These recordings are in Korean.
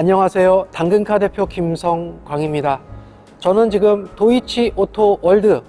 안녕하세요. 당근카 대표 김성광입니다. 저는 지금 도이치 오토 월드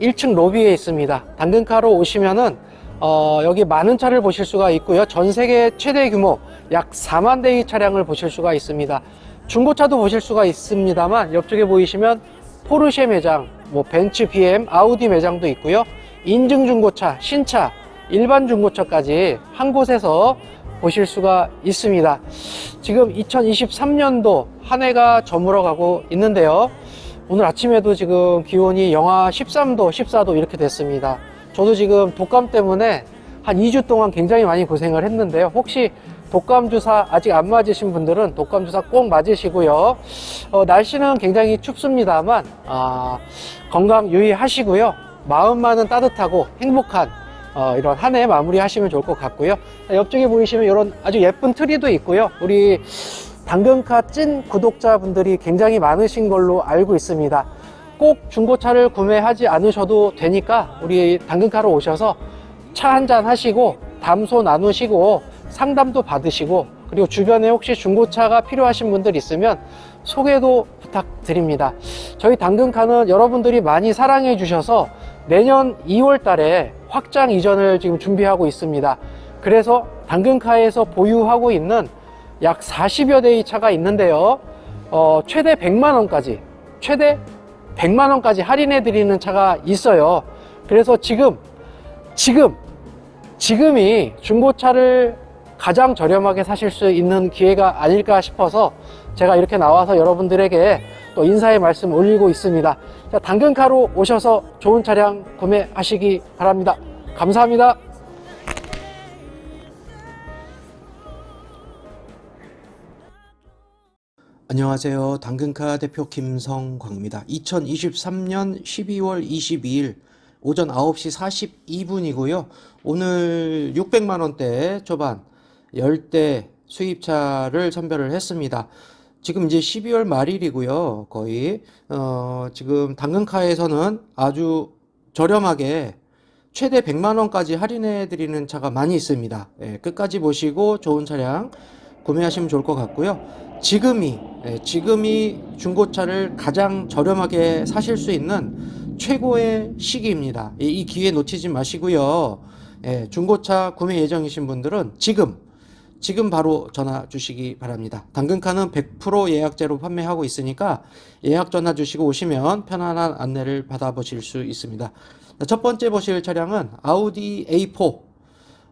1층 로비에 있습니다. 당근카로 오시면은 어, 여기 많은 차를 보실 수가 있고요. 전 세계 최대 규모 약 4만 대의 차량을 보실 수가 있습니다. 중고차도 보실 수가 있습니다만 옆쪽에 보이시면 포르쉐 매장, 뭐 벤츠, BM, 아우디 매장도 있고요. 인증 중고차, 신차, 일반 중고차까지 한 곳에서 보실 수가 있습니다. 지금 2023년도 한 해가 저물어 가고 있는데요. 오늘 아침에도 지금 기온이 영하 13도, 14도 이렇게 됐습니다. 저도 지금 독감 때문에 한 2주 동안 굉장히 많이 고생을 했는데요. 혹시 독감 주사 아직 안 맞으신 분들은 독감 주사 꼭 맞으시고요. 어, 날씨는 굉장히 춥습니다만 아, 건강 유의하시고요. 마음만은 따뜻하고 행복한 어, 이런 한 해 마무리하시면 좋을 것 같고요. 옆쪽에 보이시면 이런 아주 예쁜 트리도 있고요. 우리 당근카 찐 구독자분들이 굉장히 많으신 걸로 알고 있습니다. 꼭 중고차를 구매하지 않으셔도 되니까 우리 당근카로 오셔서 차 한 잔 하시고 담소 나누시고 상담도 받으시고 그리고 주변에 혹시 중고차가 필요하신 분들 있으면 소개도 부탁드립니다. 저희 당근카는 여러분들이 많이 사랑해 주셔서 내년 2월 달에 확장 이전을 지금 준비하고 있습니다. 그래서 당근카에서 보유하고 있는 약 40여 대의 차가 있는데요. 어, 최대 100만 원까지 최대 100만 원까지 할인해 드리는 차가 있어요. 그래서 지금 지금 지금이 중고차를 가장 저렴하게 사실 수 있는 기회가 아닐까 싶어서 제가 이렇게 나와서 여러분들에게 또 인사의 말씀 올리고 있습니다. 자, 당근카로 오셔서 좋은 차량 구매하시기 바랍니다. 감사합니다. 안녕하세요. 당근카 대표 김성광입니다. 2023년 12월 22일 오전 9시 42분이고요. 오늘 600만 원대 초반 10대 수입차를 선별을 했습니다. 지금 이제 12월 말일이고요. 거의 어, 지금 당근카에서는 아주 저렴하게 최대 100만 원까지 할인해 드리는 차가 많이 있습니다. 예, 끝까지 보시고 좋은 차량 구매하시면 좋을 것 같고요. 지금이 예, 지금이 중고차를 가장 저렴하게 사실 수 있는 최고의 시기입니다. 이, 이 기회 놓치지 마시고요. 예, 중고차 구매 예정이신 분들은 지금 지금 바로 전화 주시기 바랍니다. 당근카는 100% 예약제로 판매하고 있으니까 예약 전화 주시고 오시면 편안한 안내를 받아보실 수 있습니다. 첫 번째 보실 차량은 아우디 A4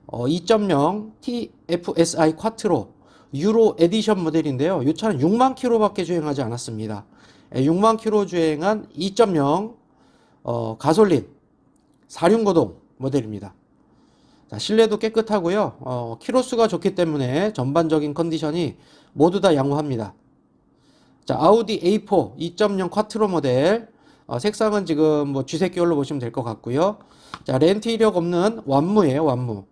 어, 2.0 TFSI 쿼트로 유로 에디션 모델인데요. 이 차는 6만 킬로밖에 주행하지 않았습니다. 예, 6만 킬로 주행한 2.0 어, 가솔린 4륜 거동 모델입니다. 자, 실내도 깨끗하고요. 어, 키로수가 좋기 때문에 전반적인 컨디션이 모두 다 양호합니다. 자, 아우디 A4 2.0 쿼트로 모델. 어, 색상은 지금 뭐 쥐색 계열로 보시면 될 것 같고요. 자, 렌트 이력 없는 완무예요, 완무.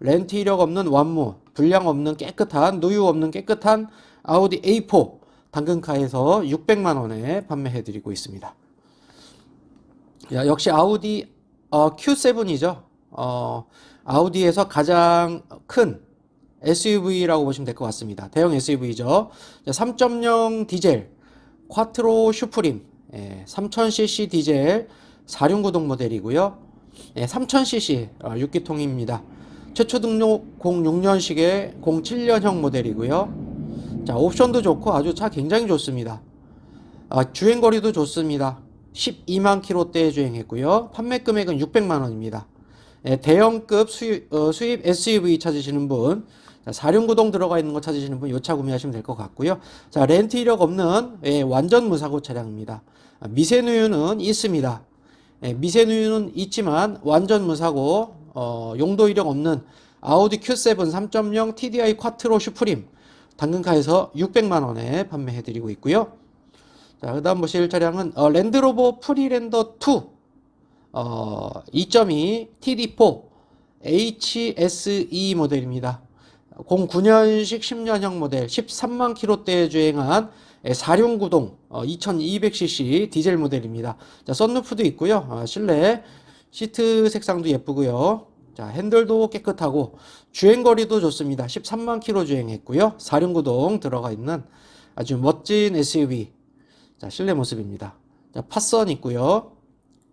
렌트 이력 없는 완무. 불량 없는 깨끗한, 누유 없는 깨끗한 아우디 A4 당근카에서 600만 원에 판매해 드리고 있습니다. 야, 역시 아우디 어, Q7이죠. 어, 아우디에서 가장 큰 SUV라고 보시면 될 것 같습니다. 대형 SUV죠. 3.0 디젤 쿼트로 슈프림 예, 3000cc 디젤 4륜구동 모델이고요. 예, 3000cc 어, 6기통입니다. 최초 등록 06년식의 07년형 모델이고요. 자, 옵션도 좋고 아주 차 굉장히 좋습니다. 아, 주행거리도 좋습니다. 12만 킬로대 주행했고요. 판매 금액은 600만 원입니다. 예, 대형급 수입, 어, 수입 SUV 찾으시는 분, 자, 4륜구동 들어가 있는 거 찾으시는 분, 요 차 구매하시면 될 것 같고요. 자, 렌트 이력 없는 예, 완전 무사고 차량입니다. 아, 미세누유는 있습니다. 예, 미세누유는 있지만 완전 무사고 어, 용도 이력 없는 아우디 Q7 3.0 TDI 쿼트로 슈프림 당근카에서 600만 원에 판매해 드리고 있고요. 자, 그다음 보실 차량은 어, 랜드로버 프리랜더 2 어, 2.2 TD4 HSE 모델입니다. 09년식 10년형 모델 13만 킬로대 주행한 4륜구동 어, 2200cc 디젤 모델입니다. 자, 썬루프도 있고요. 어, 실내 시트 색상도 예쁘고요. 자, 핸들도 깨끗하고 주행거리도 좋습니다. 13만 킬로 주행했고요. 사륜구동 들어가 있는 아주 멋진 SUV. 자, 실내 모습입니다. 자, 팟선 있고요.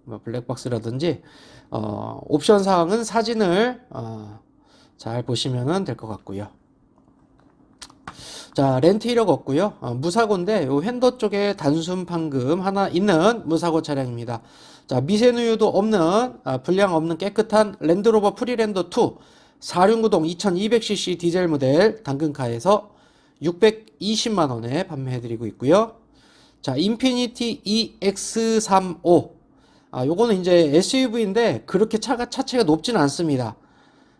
뭐 블랙박스라든지 어, 옵션 사항은 사진을 어, 잘 보시면 될 것 같고요. 자, 렌트 이력 없고요. 어, 무사고인데 요 핸더 쪽에 단순 판금 하나 있는 무사고 차량입니다. 자, 미세누유도 없는 아, 불량 없는 깨끗한 랜드로버 프리랜더 2 4륜구동 2200cc 디젤 모델 당근카에서 620만 원에 판매해 드리고 있고요. 자, 인피니티 EX35 아, 요거는 이제 SUV인데 그렇게 차가 차체가 높진 않습니다.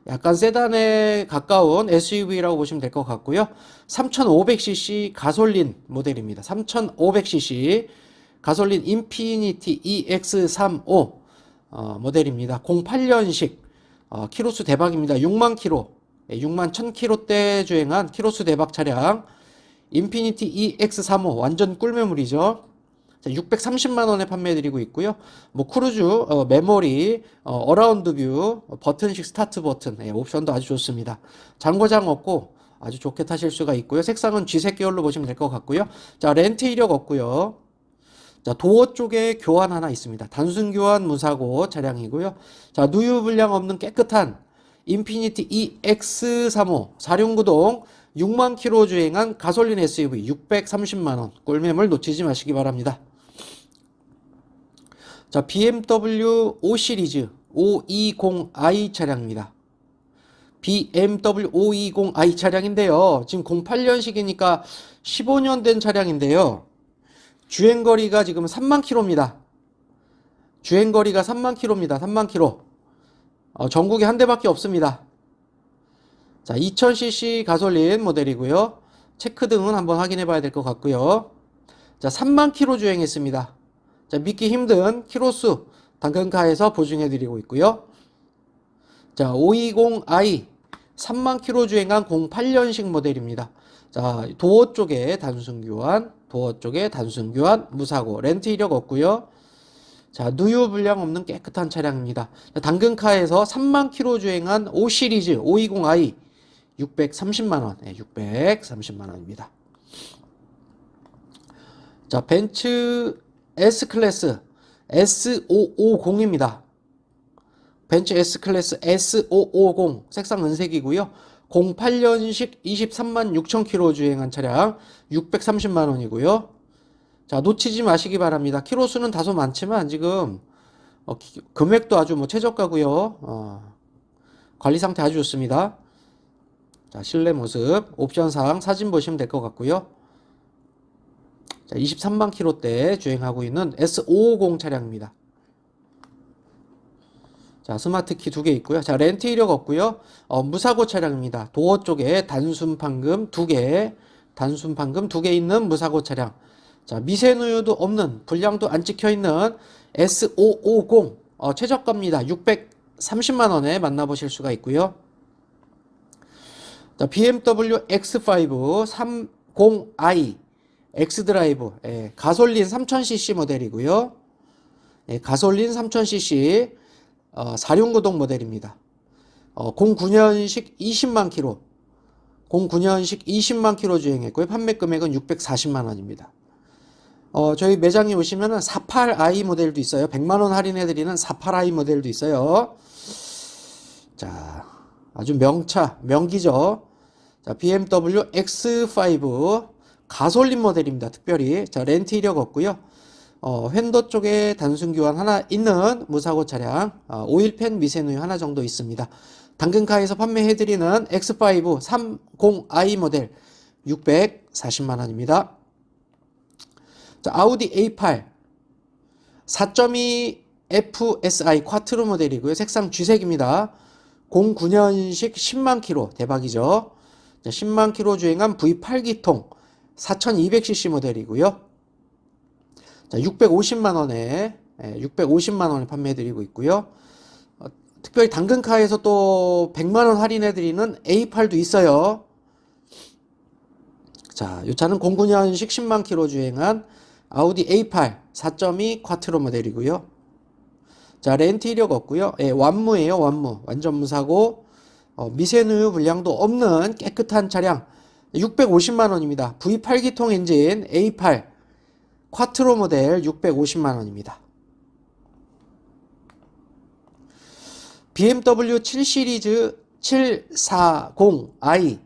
약간 세단에 가까운 SUV라고 보시면 될 것 같고요. 3500cc 가솔린 모델입니다. 3500cc 가솔린 인피니티 EX35 어, 모델입니다. 08년식 어, 키로수 대박입니다. 6만 키로, 예, 6만 1000키로대 주행한 키로수 대박 차량 인피니티 EX35 완전 꿀매물이죠. 자, 630만 원에 판매해드리고 있고요. 뭐 크루즈, 어, 메모리, 어, 어라운드 뷰, 어, 버튼식 스타트 버튼, 예, 옵션도 아주 좋습니다. 장고장 없고 아주 좋게 타실 수가 있고요. 색상은 쥐색 계열로 보시면 될 것 같고요. 자, 렌트 이력 없고요. 자, 도어 쪽에 교환 하나 있습니다. 단순 교환 무사고 차량이고요. 자, 누유 불량 없는 깨끗한 인피니티 EX35 사륜구동 6만 킬로 주행한 가솔린 SUV 630만 원 꿀매물 놓치지 마시기 바랍니다. 자, BMW 5 시리즈 520i 차량입니다. BMW 520i 차량인데요. 지금 08년식이니까 15년 된 차량인데요. 주행거리가 지금 3만 킬로입니다. 주행거리가 3만 킬로입니다. 3만 킬로. 어, 전국에 한 대밖에 없습니다. 자, 2000cc 가솔린 모델이고요. 체크 등은 한번 확인해 봐야 될 것 같고요. 자, 3만 킬로 주행했습니다. 자, 믿기 힘든 키로수 당근카에서 보증해 드리고 있고요. 자, 520i 3만 킬로 주행한 08년식 모델입니다. 자, 도어 쪽에 단순 교환, 도어 쪽에 단순 교환, 무사고, 렌트 이력 없고요. 자, 누유 불량 없는 깨끗한 차량입니다. 자, 당근카에서 3만 킬로 주행한 5 시리즈 520i 630만 원, 네, 630만 원입니다. 자, 벤츠 S 클래스 S550입니다. 벤츠 S 클래스 S550 색상 은색이고요. 08년식 23만 6천 킬로 주행한 차량 630만 원이고요. 자, 놓치지 마시기 바랍니다. 키로 수는 다소 많지만 지금 어, 기- 금액도 아주 뭐 최저가고요. 어, 관리 상태 아주 좋습니다. 자, 실내 모습, 옵션 사항 사진 보시면 될 것 같고요. 자, 23만 킬로대 주행하고 있는 S550 차량입니다. 자, 스마트 키 두 개 있고요. 자, 렌트 이력 없고요. 어, 무사고 차량입니다. 도어 쪽에 단순 판금 두 개, 단순 판금 두 개 있는 무사고 차량. 자, 미세누유도 없는, 불량도 안 찍혀 있는 S550 어, 최저가입니다. 630만 원에 만나보실 수가 있고요. 자, BMW X5 30i 엑스드라이브 예, 가솔린 3000cc 모델이고요. 예, 가솔린 3000cc 어, 사륜구동 모델입니다. 어, 09년식 20만 킬로 09년식 20만 킬로 주행했고요. 판매 금액은 640만 원입니다. 어, 저희 매장에 오시면은 48i 모델도 있어요. 100만 원 할인해 드리는 48i 모델도 있어요. 자, 아주 명차, 명기죠. 자, BMW X5 가솔린 모델입니다. 특별히. 자, 렌트 이력 없고요. 어, 휀더 쪽에 단순 교환 하나 있는 무사고 차량, 어, 오일팬 미세누유 하나 정도 있습니다. 당근카에서 판매해드리는 X5 30i 모델 640만 원입니다. 자, 아우디 A8 4.2 FSI 쿼트로 모델이고요. 색상 쥐색입니다. 09년식 10만 킬로 대박이죠. 자, 10만 킬로 주행한 V8기통 4200cc 모델이고요. 자, 650만 원에 예, 650만 원에 판매해 드리고 있고요. 어, 특별히 당근카에서 또 100만 원 할인해 드리는 A8도 있어요. 자, 이 차는 09년식 10만 킬로 주행한 아우디 A8 4.2 쿼트로 모델이고요. 자, 렌트 이력 없고요. 예, 완무예요, 완무. 완전 무사고 어, 미세누유 불량도 없는 깨끗한 차량 650만 원입니다. V8기통 엔진 A8 쿼트로 모델 650만 원입니다. BMW 7 시리즈 740i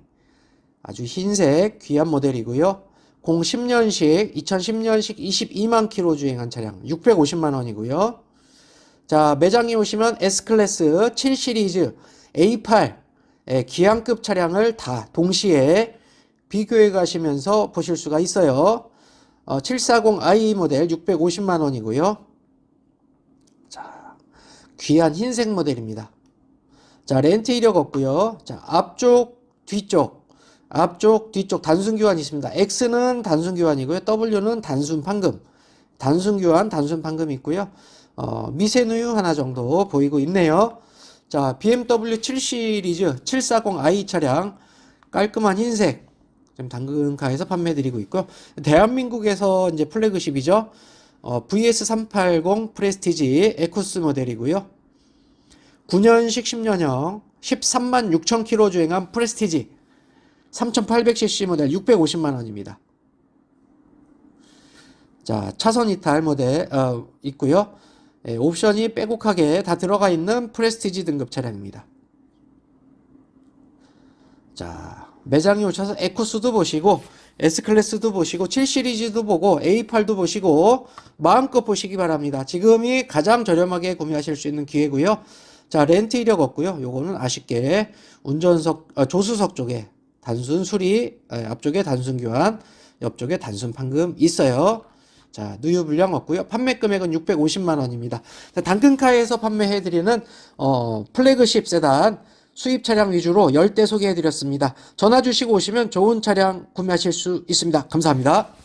아주 흰색 귀한 모델이고요. 010년식 2010년식 22만 킬로 주행한 차량 650만 원이고요. 자, 매장에 오시면 S클래스 7 시리즈 A8 의 기한급 차량을 다 동시에 비교해 가시면서 보실 수가 있어요. 어, 740i 모델 650만 원이고요. 자, 귀한 흰색 모델입니다. 자, 렌트 이력 없고요. 자, 앞쪽, 뒤쪽, 앞쪽, 뒤쪽 단순 교환이 있습니다. X는 단순 교환이고요. W는 단순 판금. 단순 교환, 단순 판금이 있고요. 어, 미세누유 하나 정도 보이고 있네요. 자, BMW 7 시리즈 740i 차량 깔끔한 흰색 지금 당근카에서 판매드리고 있고요. 대한민국에서 이제 플래그십이죠. 어, VS380 프레스티지 에쿠스 모델이고요. 9년식 10년형 13만 6천 킬로 주행한 프레스티지 3800cc 모델 650만 원입니다. 자, 차선 이탈 모델 어, 있고요. 예, 옵션이 빼곡하게 다 들어가 있는 프레스티지 등급 차량입니다. 자, 매장에 오셔서 에쿠스도 보시고 S클래스도 보시고 7 시리즈도 보고 A8도 보시고 마음껏 보시기 바랍니다. 지금이 가장 저렴하게 구매하실 수 있는 기회고요. 자, 렌트 이력 없고요. 요거는 아쉽게 운전석 어, 조수석 쪽에 단순 수리, 에, 앞쪽에 단순 교환, 옆쪽에 단순 판금 있어요. 자, 누유 불량 없고요. 판매 금액은 650만 원입니다. 자, 당근카에서 판매해 드리는 어, 플래그십 세단 수입 차량 위주로 10대 소개해드렸습니다. 전화 주시고 오시면 좋은 차량 구매하실 수 있습니다. 감사합니다.